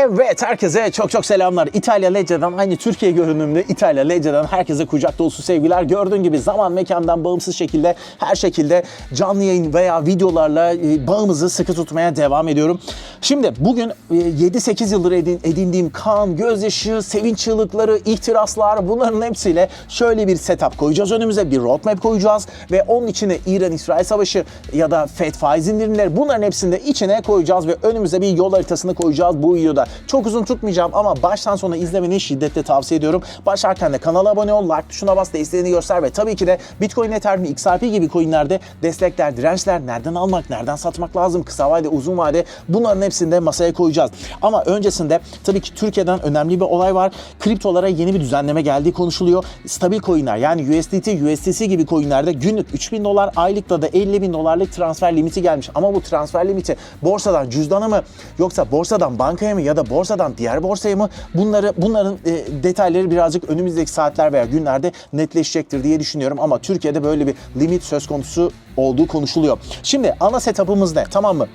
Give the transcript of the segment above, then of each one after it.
Evet herkese çok çok selamlar. İtalya Lecce'den aynı Türkiye görünümlü İtalya Lecce'den herkese kucak dolusu sevgiler. Gördüğün gibi zaman mekandan bağımsız şekilde her şekilde canlı yayın veya videolarla e, bağımızı sıkı tutmaya devam ediyorum. Şimdi bugün e, 7-8 yıldır edin- edindiğim kan, gözyaşı, sevinç çığlıkları, ihtiraslar bunların hepsiyle şöyle bir setup koyacağız önümüze. Bir roadmap koyacağız ve onun içine İran-İsrail savaşı ya da FED faiz indirimleri bunların hepsini de içine koyacağız ve önümüze bir yol haritasını koyacağız bu videoda. Çok uzun tutmayacağım ama baştan sona izlemeni şiddetle tavsiye ediyorum. Başlarken de kanala abone ol, like tuşuna bas, desteğini göster ve tabii ki de Bitcoin, Ethereum, XRP gibi coinlerde destekler, dirençler, nereden almak, nereden satmak lazım, kısa vade, uzun vade bunların hepsini de masaya koyacağız. Ama öncesinde tabii ki Türkiye'den önemli bir olay var. Kriptolara yeni bir düzenleme geldiği konuşuluyor. Stabil coinler yani USDT, USDC gibi coinlerde günlük 3000 dolar, aylıkta da 50 bin dolarlık transfer limiti gelmiş. Ama bu transfer limiti borsadan cüzdana mı yoksa borsadan bankaya mı ya da borsadan diğer borsaya mı bunları bunların e, detayları birazcık önümüzdeki saatler veya günlerde netleşecektir diye düşünüyorum ama Türkiye'de böyle bir limit söz konusu olduğu konuşuluyor. Şimdi ana setup'ımız ne? Tamam mı?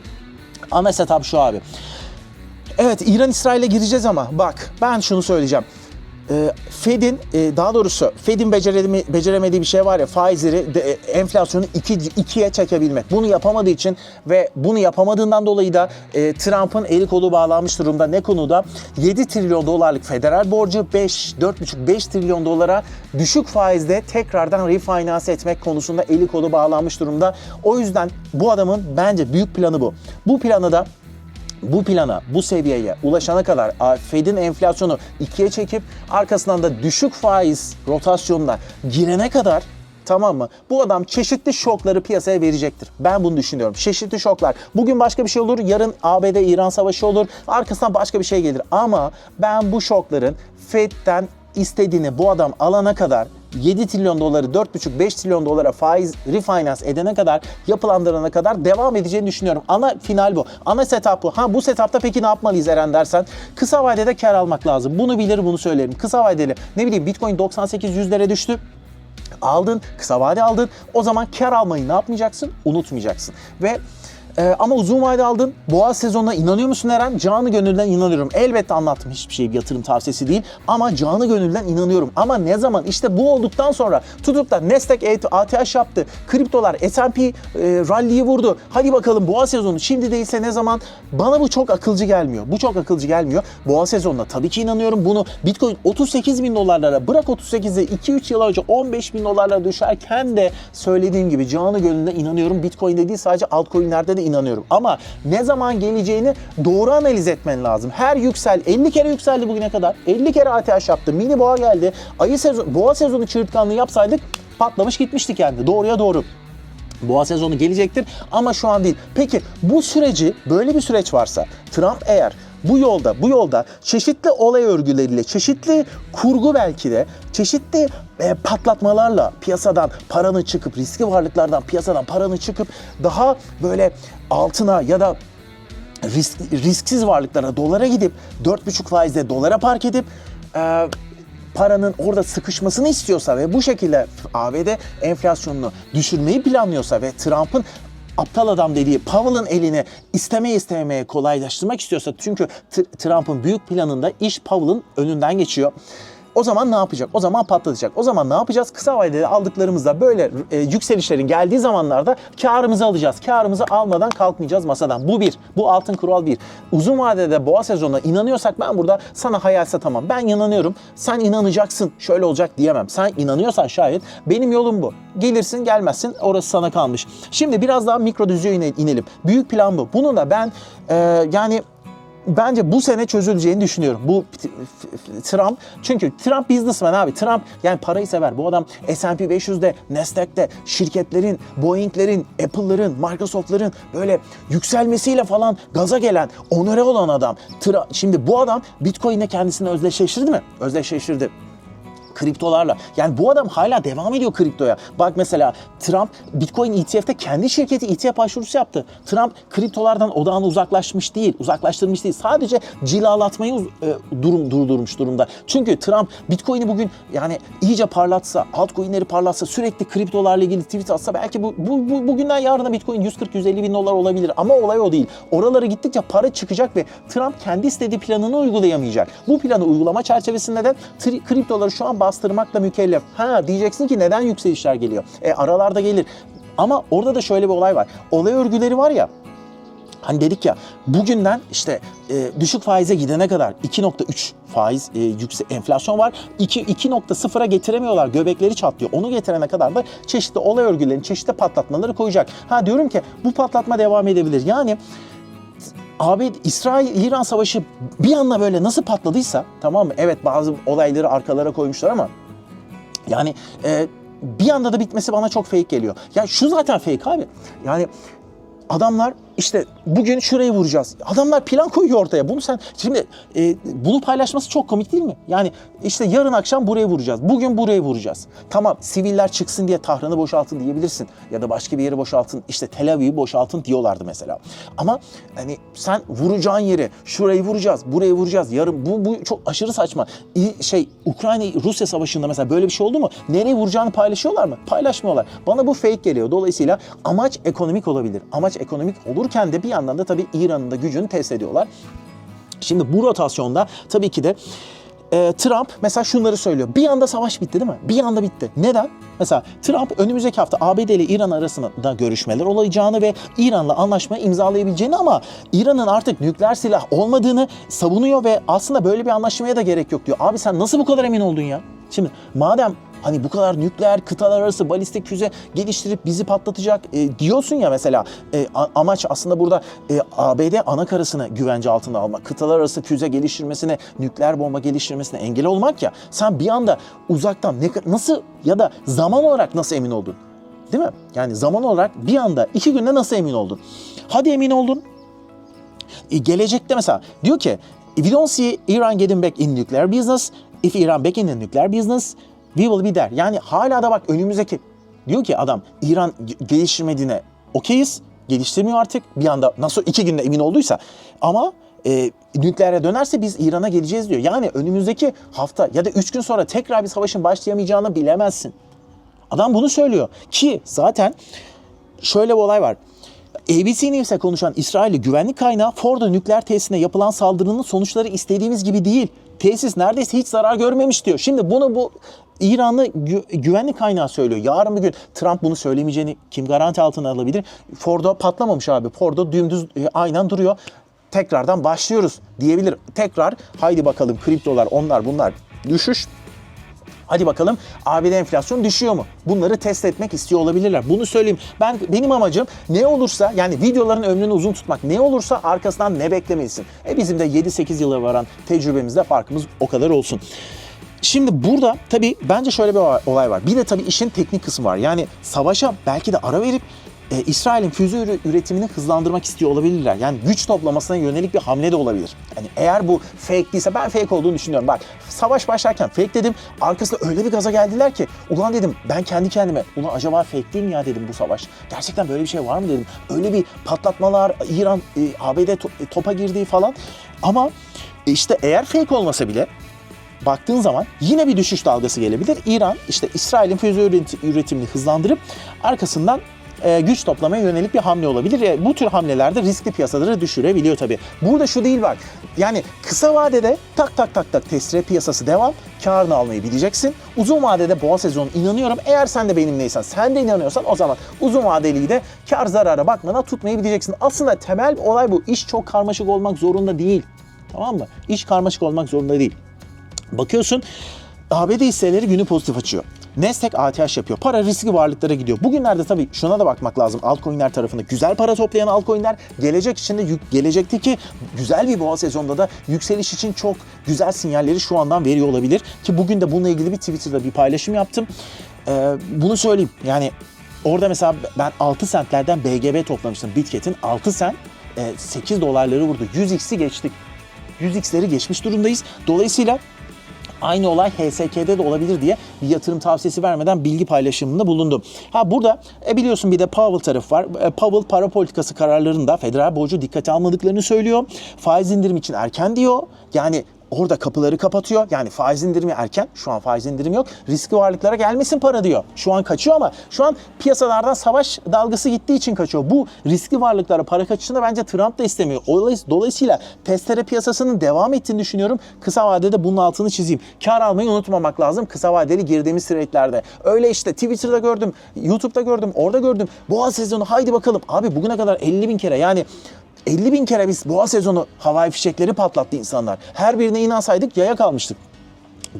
Ana setup şu abi. Evet İran İsrail'e gireceğiz ama bak ben şunu söyleyeceğim. Ee, Fed'in e, daha doğrusu Fed'in beceremediği bir şey var ya faizleri de, e, enflasyonu iki, ikiye çekebilmek. Bunu yapamadığı için ve bunu yapamadığından dolayı da e, Trump'ın eli kolu bağlanmış durumda. Ne konuda? 7 trilyon dolarlık federal borcu 5 4,5-5 trilyon dolara düşük faizde tekrardan refinance etmek konusunda eli kolu bağlanmış durumda. O yüzden bu adamın bence büyük planı bu. Bu planı da bu plana, bu seviyeye ulaşana kadar Fed'in enflasyonu ikiye çekip arkasından da düşük faiz rotasyonuna girene kadar Tamam mı? Bu adam çeşitli şokları piyasaya verecektir. Ben bunu düşünüyorum. Çeşitli şoklar. Bugün başka bir şey olur, yarın ABD-İran savaşı olur, arkasından başka bir şey gelir. Ama ben bu şokların Fed'den istediğini bu adam alana kadar 7 trilyon doları 4,5-5 trilyon dolara faiz refinance edene kadar yapılandırana kadar devam edeceğini düşünüyorum. Ana final bu. Ana setup bu. Ha bu setupta peki ne yapmalıyız Eren dersen kısa vadede kar almak lazım. Bunu bilir bunu söylerim. Kısa vadeli ne bileyim Bitcoin 98-100'lere düştü aldın, kısa vade aldın. O zaman kar almayı ne yapmayacaksın? Unutmayacaksın. Ve e, ama uzun vade aldın. Boğa sezonuna inanıyor musun Eren? Canı gönülden inanıyorum. Elbette anlattım hiçbir şey bir yatırım tavsiyesi değil. Ama canı gönülden inanıyorum. Ama ne zaman? işte bu olduktan sonra tutup da Nasdaq ATH yaptı. Kriptolar S&P e, rally'yi vurdu. Hadi bakalım boğa sezonu şimdi değilse ne zaman? Bana bu çok akılcı gelmiyor. Bu çok akılcı gelmiyor. Boğa sezonuna tabii ki inanıyorum. Bunu Bitcoin 38 bin dolarlara bırak 38'e 2-3 yıl önce 15 bin dolarlara düşerken de söylediğim gibi canı gönülden inanıyorum. Bitcoin'de değil sadece altcoin'lerde de inanıyorum. Ama ne zaman geleceğini doğru analiz etmen lazım. Her yüksel 50 kere yükseldi bugüne kadar. 50 kere ATH yaptı. Mini boğa geldi. Ayı sezon, boğa sezonu çığırtkanlığı yapsaydık patlamış gitmiştik yani. Doğruya doğru. Boğa sezonu gelecektir ama şu an değil. Peki bu süreci böyle bir süreç varsa Trump eğer bu yolda bu yolda çeşitli olay örgüleriyle, çeşitli kurgu belki de çeşitli e, patlatmalarla piyasadan paranı çıkıp riskli varlıklardan piyasadan paranı çıkıp daha böyle altına ya da risk, risksiz varlıklara dolara gidip 4,5 faizle dolara park edip e, paranın orada sıkışmasını istiyorsa ve bu şekilde ABD enflasyonunu düşürmeyi planlıyorsa ve Trump'ın aptal adam dediği Powell'ın elini istemeye istemeye kolaylaştırmak istiyorsa çünkü Trump'ın büyük planında iş Powell'ın önünden geçiyor. O zaman ne yapacak? O zaman patlatacak. O zaman ne yapacağız? Kısa vadede aldıklarımızda böyle e, yükselişlerin geldiği zamanlarda karımızı alacağız. Karımızı almadan kalkmayacağız masadan. Bu bir. Bu altın kural bir. Uzun vadede boğa sezonuna inanıyorsak ben burada sana hayal satamam. Ben inanıyorum. Sen inanacaksın. Şöyle olacak diyemem. Sen inanıyorsan şayet benim yolum bu. Gelirsin gelmezsin orası sana kalmış. Şimdi biraz daha mikro düzeye ine- inelim. Büyük plan bu. Bunu da ben e, yani bence bu sene çözüleceğini düşünüyorum. Bu Trump çünkü Trump businessman abi. Trump yani parayı sever. Bu adam S&P 500'de, Nasdaq'te şirketlerin, Boeing'lerin, Apple'ların, Microsoft'ların böyle yükselmesiyle falan gaza gelen, onore olan adam. Tra- Şimdi bu adam Bitcoin'le kendisini özdeşleştirdi mi? Özdeşleştirdi. Kriptolarla. Yani bu adam hala devam ediyor kriptoya. Bak mesela Trump Bitcoin ETF'te kendi şirketi ETF başvurusu yaptı. Trump kriptolardan odağını uzaklaşmış değil, uzaklaştırmış değil. Sadece cilalatmayı e, durum durdurmuş durumda. Çünkü Trump Bitcoin'i bugün yani iyice parlatsa, altcoin'leri parlatsa, sürekli kriptolarla ilgili tweet atsa belki bu, bu, bu bugünden yarına Bitcoin 140-150 bin dolar olabilir. Ama olay o değil. Oralara gittikçe para çıkacak ve Trump kendi istediği planını uygulayamayacak. Bu planı uygulama çerçevesinde de kriptoları şu an bastırmakla mükellef. Ha diyeceksin ki neden yükselişler geliyor? E aralarda gelir. Ama orada da şöyle bir olay var. Olay örgüleri var ya Hani dedik ya bugünden işte e, düşük faize gidene kadar 2.3 faiz e, yüksek enflasyon var. 2 2.0'a getiremiyorlar. Göbekleri çatlıyor. Onu getirene kadar da çeşitli olay örgülerini, çeşitli patlatmaları koyacak. Ha diyorum ki bu patlatma devam edebilir. Yani abi İsrail-İran savaşı bir anda böyle nasıl patladıysa tamam mı? Evet bazı olayları arkalara koymuşlar ama yani e, bir anda da bitmesi bana çok fake geliyor. Ya şu zaten fake abi. Yani adamlar işte bugün şurayı vuracağız. Adamlar plan koyuyor ortaya. Bunu sen şimdi e, bunu paylaşması çok komik değil mi? Yani işte yarın akşam burayı vuracağız. Bugün burayı vuracağız. Tamam siviller çıksın diye Tahran'ı boşaltın diyebilirsin. Ya da başka bir yeri boşaltın. işte Tel Aviv'i boşaltın diyorlardı mesela. Ama hani sen vuracağın yeri şurayı vuracağız, burayı vuracağız. Yarın bu, bu çok aşırı saçma. Şey Ukrayna Rusya savaşında mesela böyle bir şey oldu mu? Nereye vuracağını paylaşıyorlar mı? Paylaşmıyorlar. Bana bu fake geliyor. Dolayısıyla amaç ekonomik olabilir. Amaç ekonomik olurken de bir yandan da tabii İran'ın da gücünü test ediyorlar. Şimdi bu rotasyonda tabii ki de e, Trump mesela şunları söylüyor. Bir anda savaş bitti değil mi? Bir anda bitti. Neden? Mesela Trump önümüzdeki hafta ABD ile İran arasında görüşmeler olacağını ve İran'la anlaşmayı imzalayabileceğini ama İran'ın artık nükleer silah olmadığını savunuyor ve aslında böyle bir anlaşmaya da gerek yok diyor. Abi sen nasıl bu kadar emin oldun ya? Şimdi madem hani bu kadar nükleer kıtalar arası balistik füze geliştirip bizi patlatacak e, diyorsun ya mesela e, amaç aslında burada e, ABD ana karasını güvence altına almak, kıtalar arası füze geliştirmesine, nükleer bomba geliştirmesine engel olmak ya. Sen bir anda uzaktan ne, nasıl ya da zaman olarak nasıl emin oldun? Değil mi? Yani zaman olarak bir anda iki günde nasıl emin oldun? Hadi emin oldun. E, gelecekte mesela diyor ki we don't see Iran getting back in nuclear business. If Iran back in the nuclear business, we will be there. Yani hala da bak önümüzdeki diyor ki adam İran ge- geliştirmediğine okeyiz. Geliştirmiyor artık. Bir anda nasıl iki günde emin olduysa ama e, nükleere dönerse biz İran'a geleceğiz diyor. Yani önümüzdeki hafta ya da üç gün sonra tekrar bir savaşın başlayamayacağını bilemezsin. Adam bunu söylüyor ki zaten şöyle bir olay var. ABC News'e konuşan İsrailli güvenlik kaynağı Fordo nükleer tesisine yapılan saldırının sonuçları istediğimiz gibi değil. Tesis neredeyse hiç zarar görmemiş diyor. Şimdi bunu bu İranlı gü- güvenlik kaynağı söylüyor. Yarın bir gün Trump bunu söylemeyeceğini kim garanti altına alabilir? Fordo patlamamış abi. Fordo dümdüz e, aynen duruyor. Tekrardan başlıyoruz diyebilir. Tekrar haydi bakalım kriptolar onlar bunlar düşüş Hadi bakalım ABD enflasyon düşüyor mu? Bunları test etmek istiyor olabilirler. Bunu söyleyeyim. Ben benim amacım ne olursa yani videoların ömrünü uzun tutmak. Ne olursa arkasından ne beklemelisin. E bizim de 7-8 yıla varan tecrübemizde farkımız o kadar olsun. Şimdi burada tabii bence şöyle bir olay var. Bir de tabii işin teknik kısmı var. Yani savaşa belki de ara verip e, İsrail'in füze üretimini hızlandırmak istiyor olabilirler. Yani güç toplamasına yönelik bir hamle de olabilir. Yani eğer bu fake değilse ben fake olduğunu düşünüyorum. Bak savaş başlarken fake dedim. Arkasında öyle bir gaza geldiler ki ulan dedim ben kendi kendime ulan acaba fake değil mi ya dedim bu savaş. Gerçekten böyle bir şey var mı dedim. Öyle bir patlatmalar İran e, ABD to- e, topa girdiği falan. Ama e, işte eğer fake olmasa bile baktığın zaman yine bir düşüş dalgası gelebilir. İran işte İsrail'in füze üreti- üretimini hızlandırıp arkasından e, güç toplamaya yönelik bir hamle olabilir. E, bu tür hamlelerde riskli piyasaları düşürebiliyor tabii. Burada şu değil bak. Yani kısa vadede tak tak tak tak testere piyasası devam. Karını almayı bileceksin. Uzun vadede boğa sezonu inanıyorum. Eğer sen de benimleysen, sen de inanıyorsan o zaman uzun vadeliyi de kar zarara bakmadan tutmayı bileceksin. Aslında temel olay bu. İş çok karmaşık olmak zorunda değil. Tamam mı? İş karmaşık olmak zorunda değil. Bakıyorsun ABD hisseleri günü pozitif açıyor. Nasdaq ATH yapıyor. Para riskli varlıklara gidiyor. Bugünlerde tabii şuna da bakmak lazım. Altcoin'ler tarafında güzel para toplayan altcoin'ler gelecek içinde yük- gelecekteki güzel bir boğa sezonunda da yükseliş için çok güzel sinyalleri şu andan veriyor olabilir. Ki bugün de bununla ilgili bir Twitter'da bir paylaşım yaptım. Ee, bunu söyleyeyim. Yani orada mesela ben 6 centlerden BGB toplamıştım. Bitket'in 6 cent e, 8 dolarları vurdu. 100x'i geçtik. 100x'leri geçmiş durumdayız. Dolayısıyla Aynı olay HSK'de de olabilir diye bir yatırım tavsiyesi vermeden bilgi paylaşımında bulundum. Ha burada e, biliyorsun bir de Powell tarafı var. E, Powell para politikası kararlarında federal borcu dikkate almadıklarını söylüyor. Faiz indirim için erken diyor. Yani orada kapıları kapatıyor. Yani faiz indirimi erken. Şu an faiz indirimi yok. Riskli varlıklara gelmesin para diyor. Şu an kaçıyor ama şu an piyasalardan savaş dalgası gittiği için kaçıyor. Bu riskli varlıklara para kaçışını bence Trump da istemiyor. Dolayıs- Dolayısıyla testere piyasasının devam ettiğini düşünüyorum. Kısa vadede bunun altını çizeyim. Kar almayı unutmamak lazım kısa vadeli girdiğimiz trade'lerde. Öyle işte Twitter'da gördüm, YouTube'da gördüm, orada gördüm. Boğa sezonu haydi bakalım. Abi bugüne kadar 50 bin kere yani 50 bin kere biz boğa sezonu havai fişekleri patlattı insanlar. Her birine inansaydık yaya kalmıştık.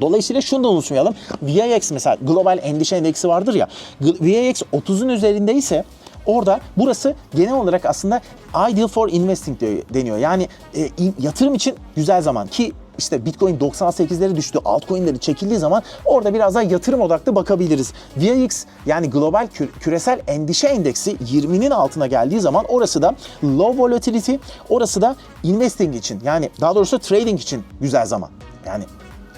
Dolayısıyla şunu da unutmayalım. VIX mesela global endişe endeksi vardır ya. VIX 30'un üzerindeyse orada burası genel olarak aslında ideal for investing deniyor. Yani e, yatırım için güzel zaman ki işte Bitcoin 98'leri düştü, altcoin'leri çekildiği zaman orada biraz daha yatırım odaklı bakabiliriz. VIX yani global kü- küresel endişe endeksi 20'nin altına geldiği zaman orası da low volatility, orası da investing için yani daha doğrusu trading için güzel zaman. Yani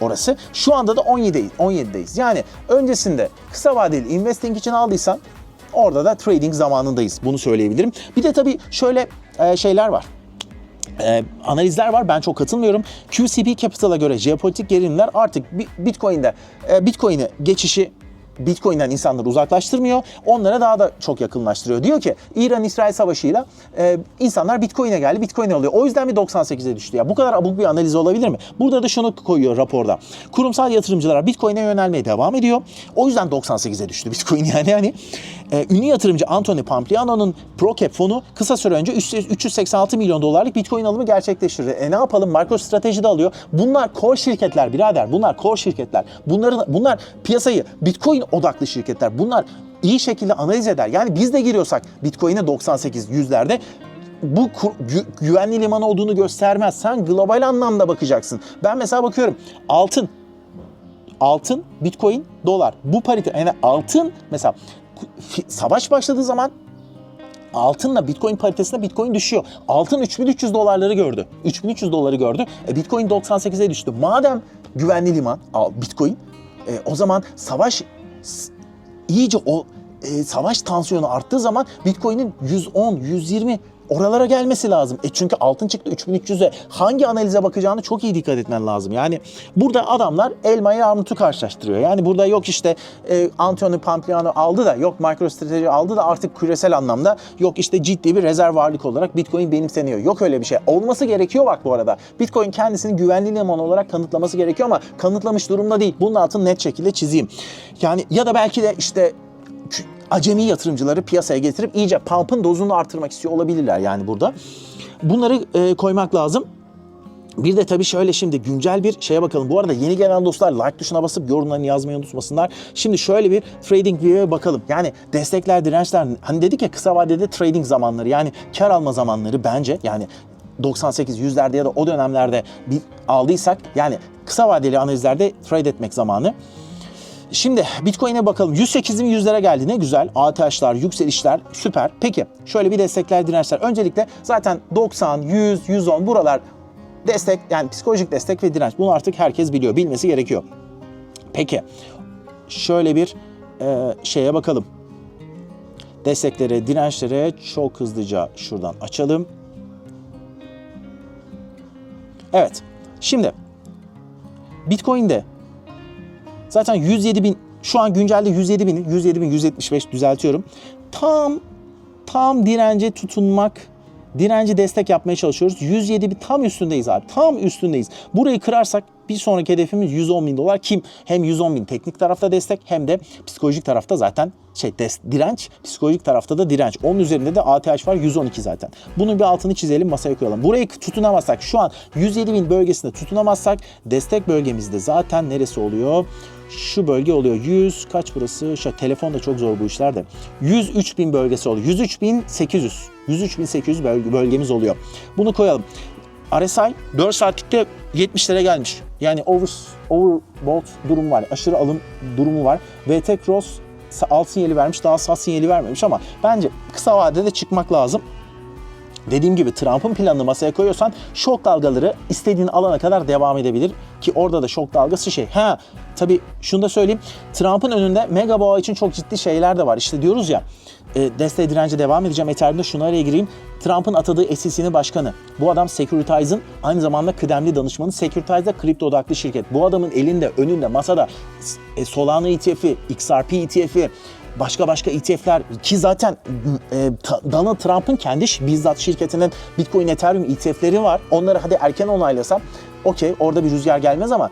orası. Şu anda da 17'deyiz. 17'deyiz. Yani öncesinde kısa vadeli investing için aldıysan orada da trading zamanındayız. Bunu söyleyebilirim. Bir de tabii şöyle e, şeyler var. E, analizler var. Ben çok katılmıyorum. QCP Capital'a göre jeopolitik gerilimler artık Bi- Bitcoin'de e, Bitcoin'e geçişi Bitcoin'den insanları uzaklaştırmıyor. Onlara daha da çok yakınlaştırıyor. Diyor ki İran-İsrail savaşıyla e, insanlar Bitcoin'e geldi. Bitcoin alıyor. O yüzden mi 98'e düştü ya? Bu kadar abuk bir analiz olabilir mi? Burada da şunu koyuyor raporda. Kurumsal yatırımcılar Bitcoin'e yönelmeye devam ediyor. O yüzden 98'e düştü Bitcoin yani. yani e, ünlü yatırımcı Anthony Pampliano'nun ProCap fonu kısa süre önce 300 386 milyon dolarlık Bitcoin alımı gerçekleştirdi. E ne yapalım? MicroStrategy de alıyor. Bunlar core şirketler birader. Bunlar core şirketler. Bunların bunlar piyasayı Bitcoin odaklı şirketler. Bunlar iyi şekilde analiz eder. Yani biz de giriyorsak Bitcoin'e 98 yüzlerde bu gü- güvenli liman olduğunu göstermez. Sen global anlamda bakacaksın. Ben mesela bakıyorum altın altın, bitcoin, dolar. Bu parite yani altın mesela savaş başladığı zaman altınla bitcoin paritesinde bitcoin düşüyor. Altın 3300 dolarları gördü. 3300 doları gördü. E, bitcoin 98'e düştü. Madem güvenli liman al bitcoin e, o zaman savaş iyice o e, savaş tansiyonu arttığı zaman Bitcoin'in 110, 120 oralara gelmesi lazım. E çünkü altın çıktı 3300'e. Hangi analize bakacağını çok iyi dikkat etmen lazım. Yani burada adamlar elmayı armutu karşılaştırıyor. Yani burada yok işte e, Anthony Pampliano aldı da yok MicroStrategy aldı da artık küresel anlamda yok işte ciddi bir rezerv varlık olarak Bitcoin benimseniyor. Yok öyle bir şey. Olması gerekiyor bak bu arada. Bitcoin kendisini güvenli liman olarak kanıtlaması gerekiyor ama kanıtlamış durumda değil. Bunun altını net şekilde çizeyim. Yani ya da belki de işte acemi yatırımcıları piyasaya getirip iyice pump'ın dozunu artırmak istiyor olabilirler yani burada. Bunları e, koymak lazım. Bir de tabii şöyle şimdi güncel bir şeye bakalım. Bu arada yeni gelen dostlar like tuşuna basıp yorumlarını yazmayı unutmasınlar. Şimdi şöyle bir trading view'e bakalım. Yani destekler, dirençler hani dedik ya kısa vadede trading zamanları yani kar alma zamanları bence yani 98 yüzlerde ya da o dönemlerde bir aldıysak yani kısa vadeli analizlerde trade etmek zamanı. Şimdi Bitcoin'e bakalım. 108'in yüzlere geldi. Ne güzel. ATH'lar, yükselişler süper. Peki şöyle bir destekler, dirençler. Öncelikle zaten 90, 100, 110 buralar destek yani psikolojik destek ve direnç. Bunu artık herkes biliyor. Bilmesi gerekiyor. Peki şöyle bir e, şeye bakalım. Desteklere, dirençlere çok hızlıca şuradan açalım. Evet. Şimdi Bitcoin'de Zaten 107 bin şu an güncelde 107 bin 107 bin 175 düzeltiyorum. Tam tam dirence tutunmak direnci destek yapmaya çalışıyoruz. 107 bin tam üstündeyiz abi. Tam üstündeyiz. Burayı kırarsak bir sonraki hedefimiz 110 bin dolar. Kim? Hem 110 bin teknik tarafta destek hem de psikolojik tarafta zaten şey direnç. Psikolojik tarafta da direnç. Onun üzerinde de ATH var 112 zaten. Bunun bir altını çizelim masaya koyalım. Burayı tutunamazsak şu an 107 bin bölgesinde tutunamazsak destek bölgemizde zaten neresi oluyor? Şu bölge oluyor. 100 kaç burası? Şu telefon da çok zor bu işler de. 103 bin bölgesi oluyor. 103 bin 800. 103 bin 800 bölge, bölgemiz oluyor. Bunu koyalım. RSI 4 saatlikte 70'lere gelmiş. Yani over, overbought durum var. Aşırı alım durumu var. VT Cross al sinyali vermiş daha sat sinyali vermemiş ama bence kısa vadede çıkmak lazım. dediğim gibi Trump'ın planını masaya koyuyorsan şok dalgaları istediğin alana kadar devam edebilir. Ki orada da şok dalgası şey. Ha tabii şunu da söyleyeyim. Trump'ın önünde mega boğa için çok ciddi şeyler de var. İşte diyoruz ya e, desteğe dirence devam edeceğim. Ethereum'da şunu araya gireyim. Trump'ın atadığı SEC'nin başkanı. Bu adam Securitize'ın aynı zamanda kıdemli danışmanı. Securitize de kripto odaklı şirket. Bu adamın elinde, önünde, masada e, Solana ETF'i, XRP ETF'i, başka başka ETF'ler ki zaten e, Donald Trump'ın kendi bizzat şirketinin Bitcoin, Ethereum ETF'leri var. Onları hadi erken onaylasam okey orada bir rüzgar gelmez ama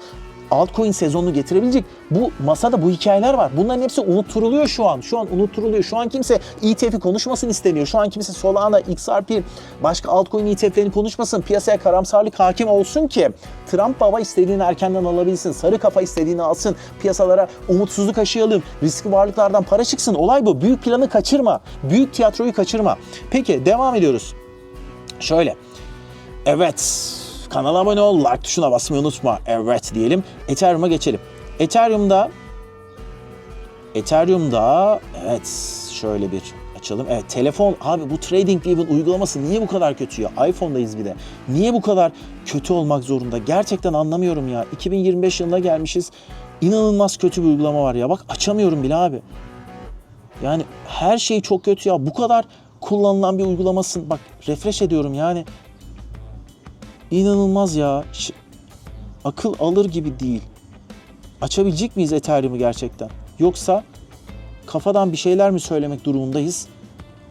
altcoin sezonunu getirebilecek bu masada bu hikayeler var. Bunların hepsi unutturuluyor şu an. Şu an unutturuluyor. Şu an kimse ETF'i konuşmasın istemiyor. Şu an kimse Solana, XRP, başka altcoin ETF'lerini konuşmasın. Piyasaya karamsarlık hakim olsun ki Trump baba istediğini erkenden alabilsin. Sarı kafa istediğini alsın. Piyasalara umutsuzluk aşıyalım. Riskli varlıklardan para çıksın. Olay bu. Büyük planı kaçırma. Büyük tiyatroyu kaçırma. Peki devam ediyoruz. Şöyle. Evet. Kanala abone ol, like tuşuna basmayı unutma. Evet diyelim. Ethereum'a geçelim. Ethereum'da Ethereum'da evet şöyle bir açalım. Evet telefon abi bu TradingView'in uygulaması niye bu kadar kötü ya? iPhone'dayız bir de. Niye bu kadar kötü olmak zorunda? Gerçekten anlamıyorum ya. 2025 yılına gelmişiz. İnanılmaz kötü bir uygulama var ya. Bak açamıyorum bile abi. Yani her şey çok kötü ya. Bu kadar kullanılan bir uygulamasın. Bak refresh ediyorum yani. İnanılmaz ya. Ş- akıl alır gibi değil. Açabilecek miyiz Ethereum'u gerçekten? Yoksa kafadan bir şeyler mi söylemek durumundayız?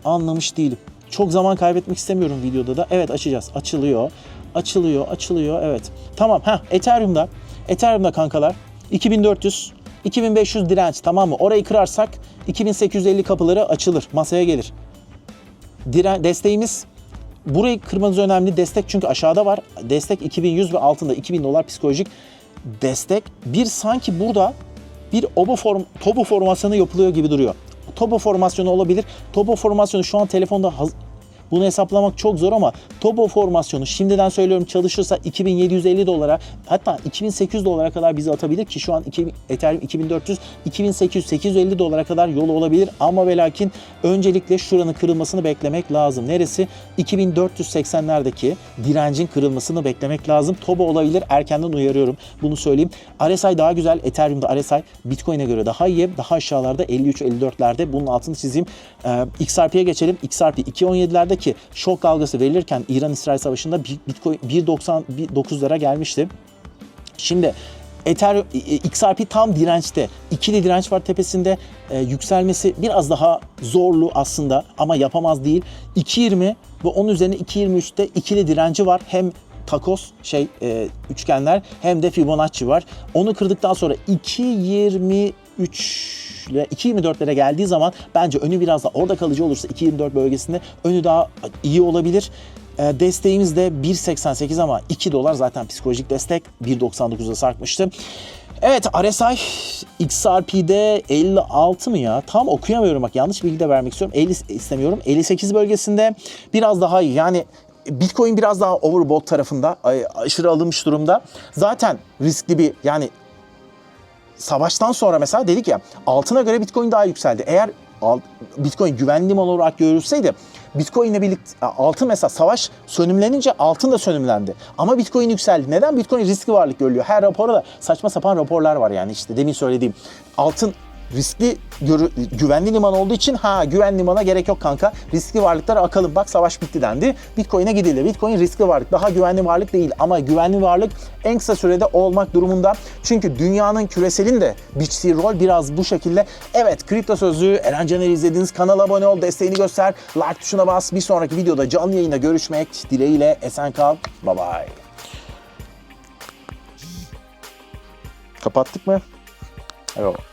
Anlamış değilim. Çok zaman kaybetmek istemiyorum videoda da. Evet açacağız. Açılıyor. Açılıyor, açılıyor. Evet. Tamam. Ha Ethereum'da. Ethereum'da kankalar 2400 2500 direnç tamam mı? Orayı kırarsak 2850 kapıları açılır. Masaya gelir. Diren desteğimiz burayı kırmanız önemli. Destek çünkü aşağıda var. Destek 2100 ve altında 2000 dolar psikolojik destek. Bir sanki burada bir obo form, topo formasyonu yapılıyor gibi duruyor. Topo formasyonu olabilir. Topo formasyonu şu an telefonda bunu hesaplamak çok zor ama Topo formasyonu şimdiden söylüyorum çalışırsa 2750 dolara hatta 2800 dolara kadar bizi atabilir ki şu an 2000, Ethereum 2400 2800 850 dolara kadar yolu olabilir ama ve lakin öncelikle şuranın kırılmasını beklemek lazım. Neresi? 2480'lerdeki direncin kırılmasını beklemek lazım. Topo olabilir. Erkenden uyarıyorum. Bunu söyleyeyim. RSI daha güzel. Ethereum'da RSI Bitcoin'e göre daha iyi. Daha aşağılarda 53-54'lerde. Bunun altını çizeyim. Ee, XRP'ye geçelim. XRP 2.17'lerde ki şok dalgası verilirken İran-İsrail Savaşı'nda Bitcoin 1.99'lara gelmişti. Şimdi Ethereum, e, XRP tam dirençte. İkili direnç var tepesinde. Ee, yükselmesi biraz daha zorlu aslında ama yapamaz değil. 2.20 ve onun üzerine 2.23'te ikili direnci var. Hem takos şey e, üçgenler hem de Fibonacci var. Onu kırdıktan sonra 2.23 ile 2.24'lere geldiği zaman bence önü biraz da orada kalıcı olursa 2.24 bölgesinde önü daha iyi olabilir. E, desteğimiz de 1.88 ama 2 dolar zaten psikolojik destek 1.99'a sarkmıştı. Evet RSI XRP'de 56 mı ya? Tam okuyamıyorum bak yanlış bilgi de vermek istiyorum. 50 istemiyorum. 58 bölgesinde biraz daha iyi. Yani Bitcoin biraz daha overbought tarafında aşırı alınmış durumda. Zaten riskli bir yani savaştan sonra mesela dedik ya altına göre Bitcoin daha yükseldi. Eğer Bitcoin güvenli liman olarak görülseydi Bitcoin ile birlikte altın mesela savaş sönümlenince altın da sönümlendi. Ama Bitcoin yükseldi. Neden? Bitcoin riskli varlık görülüyor. Her rapora da saçma sapan raporlar var yani işte demin söylediğim. Altın riskli güvenli liman olduğu için ha güvenli limana gerek yok kanka. Riskli varlıklara akalım. Bak savaş bitti dendi. Bitcoin'e gidildi. Bitcoin riskli varlık. Daha güvenli varlık değil ama güvenli varlık en kısa sürede olmak durumunda. Çünkü dünyanın küreselin de biçtiği rol biraz bu şekilde. Evet kripto sözlüğü Eren Caner'i izlediğiniz kanala abone ol, desteğini göster, like tuşuna bas. Bir sonraki videoda canlı yayında görüşmek dileğiyle esen kal. Bye bye. Kapattık mı? Yok.